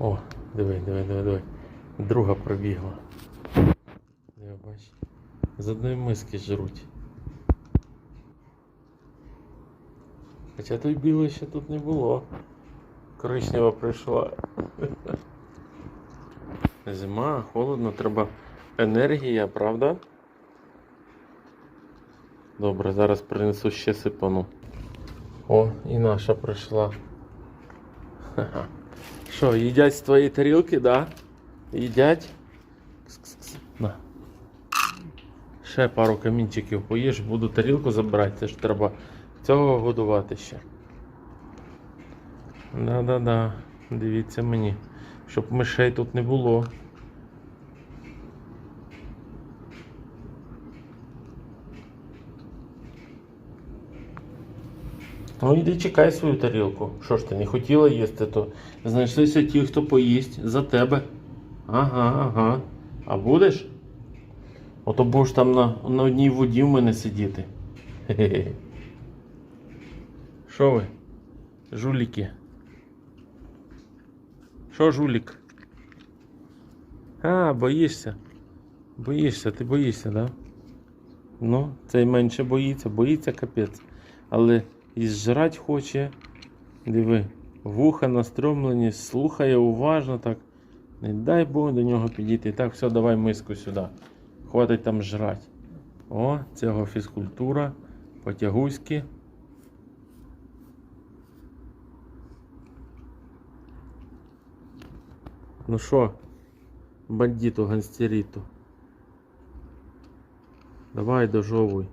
О, диви, диви, диви, диви. Друга пробігла. Диви, бач. З одної миски жруть. Хоча той білий ще тут не було. Коричнева прийшла. Зима, холодно, треба енергія, правда? Добре, зараз принесу ще сипану. О, і наша прийшла. Ха-ха. Що, їдять з твоєї тарілки, да? Їдять? Кс-кс-кс. На. Ще пару камінчиків поїж, буду тарілку забирати, це ж треба цього годувати ще. Да-да-да, дивіться мені, щоб мишей тут не було. Ну іди чекай свою тарілку. Що ж ти не хотіла їсти, то знайшлися ті, хто поїсть за тебе. Ага, ага. А будеш? Ото будеш там на, на одній воді в мене сидіти. Хе-хе. Що ви? Жуліки? Що жулік? А, боїшся. Боїшся, ти боїшся, да? Ну, цей менше боїться, боїться капець. Але і зжрать хоче. Диви, вуха настромлені, слухає уважно так. Не дай Бог до нього підійти. Так, все, давай миску сюди. Хватить там жрать. О, цього фізкультура. Потягуськи. Ну що, бандиту гангстериту. Давай дожовуй.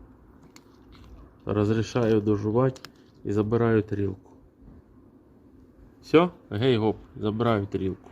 Разрешаю дожувати і забираю тарілку. Все? Гей гоп, забираю тарілку.